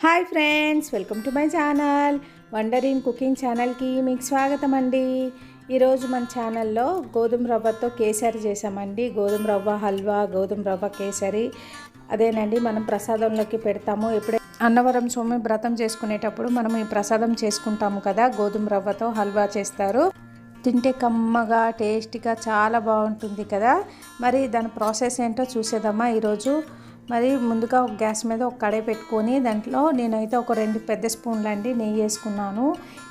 Hi friends welcome to my channel. Wonder in cooking ఛానల్కి మీకు స్వాగతం అండి. ఈరోజు మన ఛానల్లో గోధుమ రవ్వతో కేసరి చేసామండి. గోధుమ రవ్వ హల్వా గోధుమ రవ్వ కేసరి. అదేనండి మనం ప్రసాదంలోకి పెడతాము. ఎప్పుడే అన్నవరం స్వామి వ్రతం చేసుకునేటప్పుడు మనం ఈ ప్రసాదం చేసుకుంటాము కదా గోధుమ రవ్వతో హల్వా చేస్తారు. తింటే కమ్మగా టేస్టీగా చాలా బాగుంటుంది కదా. మరి దాని ప్రాసెస్ ఏంటో చూసేదమ్మా ఈరోజు? మరి ముందుగా ఒక గ్యాస్ మీద ఒక కడాయి పెట్టుకొని దాంట్లో నేనైతే ఒక రెండు పెద్ద స్పూన్లు అండి నెయ్యి వేసుకున్నాను.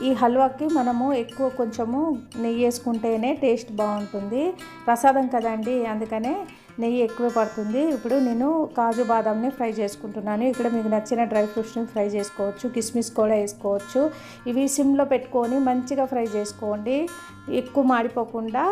ఈ హల్వాకి మనము ఎక్కువ కొంచెము నెయ్యి వేసుకుంటేనే టేస్ట్ బాగుంటుంది. ప్రసాదం కదండి అందుకనే నెయ్యి ఎక్కువ పడుతుంది. ఇప్పుడు నేను కాజు బాదాంని ఫ్రై చేసుకుంటున్నాను. ఇక్కడ మీకు నచ్చిన డ్రై ఫ్రూట్స్ని ఫ్రై చేసుకోవచ్చు కిస్మిస్ కూడా వేసుకోవచ్చు. ఇవి సిమ్లో పెట్టుకొని మంచిగా ఫ్రై చేసుకోండి. ఎక్కువ మాడిపోకుండా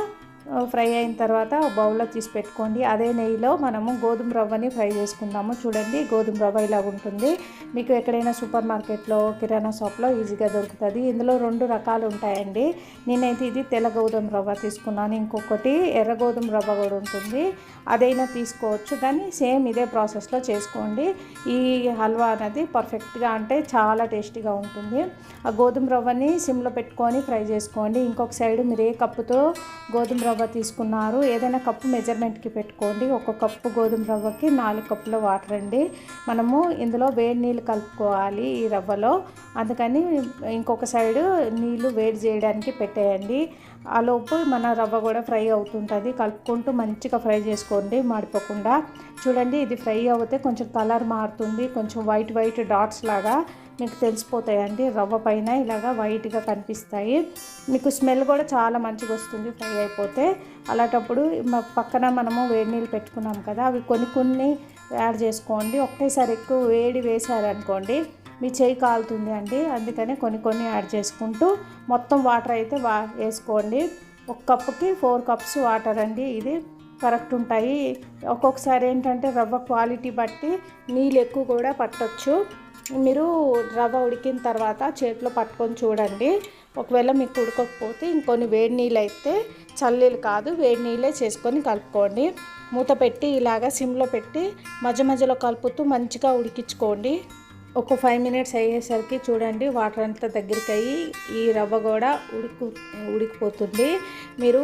ఫ్రై అయిన తర్వాత బౌల్లో తీసి పెట్టుకోండి. అదే నెయ్యిలో మనము గోధుమ రవ్వని ఫ్రై చేసుకుందాము. చూడండి గోధుమ రవ్వ ఇలా ఉంటుంది. మీకు ఎక్కడైనా సూపర్ మార్కెట్లో కిరాణా షాప్లో ఈజీగా దొరుకుతుంది. ఇందులో రెండు రకాలు ఉంటాయండి. నేనైతే ఇది తెల్ల గోధుమ రవ్వ తీసుకున్నాను. ఇంకొకటి ఎర్ర గోధుమ రవ్వ కూడా ఉంటుంది. అదైనా తీసుకోవచ్చు కానీ సేమ్ ఇదే ప్రాసెస్లో చేసుకోండి. ఈ హల్వా అనేది పర్ఫెక్ట్గా అంటే చాలా టేస్టీగా ఉంటుంది. ఆ గోధుమ రవ్వని సిమ్లో పెట్టుకొని ఫ్రై చేసుకోండి. ఇంకొక సైడ్ మీరు ఏ కప్పుతో గోధుమ రవ్వ తీసుకున్నారు. ఏదైనా కప్పు మెజర్మెంట్కి పెట్టుకోండి. ఒక కప్పు గోధుమ రవ్వకి నాలుగు కప్పుల వాటర్ అండి. మనము ఇందులో వేడి నీళ్ళు కలుపుకోవాలి ఈ రవ్వలో. అందుకని ఇంకొక సైడు నీళ్ళు వేడి చేయడానికి పెట్టేయండి. ఆ లోపు మన రవ్వ కూడా ఫ్రై అవుతుంటుంది. కలుపుకుంటూ మంచిగా ఫ్రై చేసుకోండి. మాడిపోకుండా. చూడండి ఇది ఫ్రై అవుతే కొంచెం కలర్ మారుతుంది. కొంచెం వైట్ వైట్ డాట్స్ లాగా మీకు తెలిసిపోతాయండి. రవ్వ పైన ఇలాగా వైట్గా కనిపిస్తాయి. మీకు స్మెల్ కూడా చాలా మంచిగా వస్తుంది ఫ్రై అయిపోతే. అలాంటప్పుడు పక్కన మనము వేడి నీళ్ళు పెట్టుకున్నాం కదా అవి కొన్ని కొన్ని యాడ్ చేసుకోండి. ఒకేసారి ఎక్కువ వేడి వేసారనుకోండి మీ చేయి కాలుతుంది అండి. అందుకని కొన్ని కొన్ని యాడ్ చేసుకుంటూ మొత్తం వాటర్ అయితే వా వేసుకోండి. ఒక కప్పుకి ఫోర్ కప్స్ వాటర్ అండి ఇది. కరెక్ట్ ఉంటాయి. ఒక్కొక్కసారి ఏంటంటే రవ్వ క్వాలిటీ బట్టి నీళ్ళు ఎక్కువ కూడా పట్టొచ్చు. మీరు రవ్వ ఉడికిన తర్వాత చేతిలో పట్టుకొని చూడండి. ఒకవేళ మీకు ఉడకకపోతే ఇంకొన్ని వేడి నీళ్ళు అయితే చల్లీలు కాదు వేడి నీళ్ళే చేసుకొని కలుపుకోండి. మూత పెట్టి ఇలాగా సిమ్లో పెట్టి మధ్య మధ్యలో కలుపుతూ మంచిగా ఉడికించుకోండి. ఒక ఫైవ్ మినిట్స్ అయ్యేసరికి చూడండి వాటర్ అంతా దగ్గరికి అయ్యి ఈ రవ్వ కూడా ఉడికి ఉడికిపోతుంది. మీరు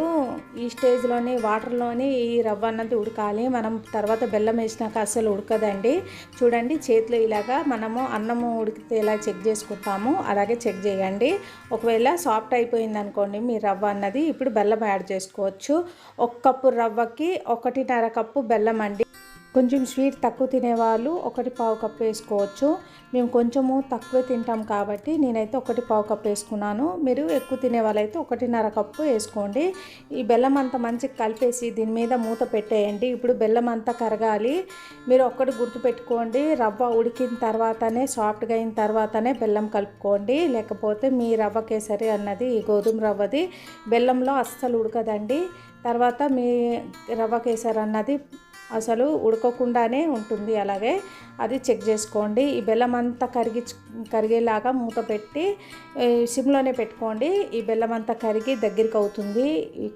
ఈ స్టేజ్లోని వాటర్లోని ఈ రవ్వ అన్నది ఉడకాలి. మనం తర్వాత బెల్లం వేసినాక అస్సలు ఉడకదండి. చూడండి చేతిలో ఇలాగా మనము అన్నము ఉడికితే ఇలా చెక్ చేసుకుంటాము. అలాగే చెక్ చేయండి. ఒకవేళ సాఫ్ట్ అయిపోయింది అనుకోండి మీ రవ్వ అన్నది ఇప్పుడు బెల్లం యాడ్ చేసుకోవచ్చు. ఒక కప్పు రవ్వకి ఒకటిన్నర కప్పు బెల్లం అండి. కొంచెం స్వీట్ తక్కువ తినేవాళ్ళు ఒకటి పావు కప్పు వేసుకోవచ్చు. మేము కొంచెము తక్కువ తింటాం కాబట్టి నేనైతే ఒకటి పావు కప్పు వేసుకున్నాను. మీరు ఎక్కువ తినే వాళ్ళైతే ఒకటిన్నర కప్పు వేసుకోండి. ఈ బెల్లం అంతా మంచిగా కలిపేసి దీని మీద మూత పెట్టేయండి. ఇప్పుడు బెల్లం అంతా కరగాలి. మీరు ఒక్కటి గుర్తుపెట్టుకోండి. రవ్వ ఉడికిన తర్వాతనే సాఫ్ట్గా అయిన తర్వాతనే బెల్లం కలుపుకోండి. లేకపోతే మీ రవ్వ కేసరి అన్నది గోధుమ రవ్వది బెల్లంలో అస్సలు ఉడకదండి. తర్వాత మీ రవ్వ కేసరి అన్నది అసలు ఉడకకుండానే ఉంటుంది అలాగే. అది చెక్ చేసుకోండి. ఈ బెల్లం అంతా కరిగి కరిగేలాగా మూత పెట్టి సిమ్లోనే పెట్టుకోండి. ఈ బెల్లం అంతా కరిగి దగ్గరికి అవుతుంది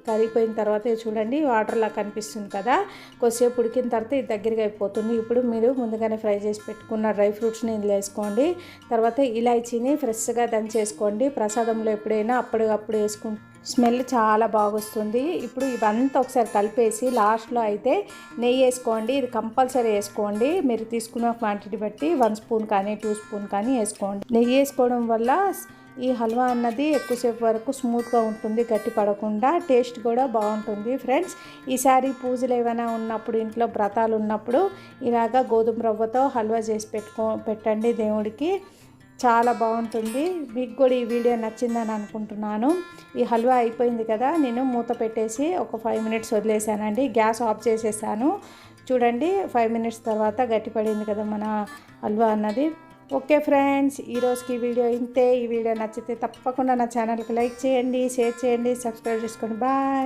కరిగిపోయిన తర్వాత చూడండి వాటర్లా కనిపిస్తుంది కదా. కొద్దిసేపు ఉడికిన తర్వాత ఇది దగ్గరికి అయిపోతుంది ఇప్పుడు మీరు ముందుగానే ఫ్రై చేసి పెట్టుకున్న డ్రై ఫ్రూట్స్ని ఇందులో వేసుకోండి. తర్వాత ఇలాచీని ఫ్రెష్గా దంచేసుకోండి. ప్రసాదంలో ఎప్పుడైనా అప్పటికప్పుడు వేసుకుంటే స్మెల్ చాలా బాగొస్తుంది. ఇప్పుడు ఇవంతా ఒకసారి కలిపేసి లాస్ట్లో అయితే నెయ్యి వేసుకోండి. ఇది కంపల్సరీ వేసుకోండి. మీరు తీసుకున్న క్వాంటిటీ బట్టి వన్ స్పూన్ కానీ టూ స్పూన్ కానీ వేసుకోండి. నెయ్యి వేసుకోవడం వల్ల ఈ హల్వా అన్నది ఎక్కువసేపు వరకు స్మూత్గా ఉంటుంది గట్టి పడకుండా టేస్ట్ కూడా బాగుంటుంది ఫ్రెండ్స్. ఈసారి పూజలు ఏమైనా ఉన్నప్పుడు ఇంట్లో వ్రతాలు ఉన్నప్పుడు ఇలాగ గోధుమ రవ్వతో హల్వా చేసి పెట్టుకో పెట్టండి దేవుడికి. చాలా బాగుంటుంది. మీకు కూడా ఈ వీడియో నచ్చిందని అనుకుంటున్నాను. ఈ హల్వా అయిపోయింది కదా నేను మూత పెట్టేసి ఒక ఫైవ్ మినిట్స్ వదిలేసానండి. గ్యాస్ ఆఫ్ చేసేసాను. చూడండి ఫైవ్ మినిట్స్ తర్వాత గట్టిపడింది కదా మన హల్వా అన్నది. ఓకే ఫ్రెండ్స్ ఈరోజుకి వీడియో ఇంతే. ఈ వీడియో నచ్చితే తప్పకుండా నా ఛానల్కి లైక్ చేయండి షేర్ చేయండి సబ్స్క్రైబ్ చేసుకోండి బాయ్.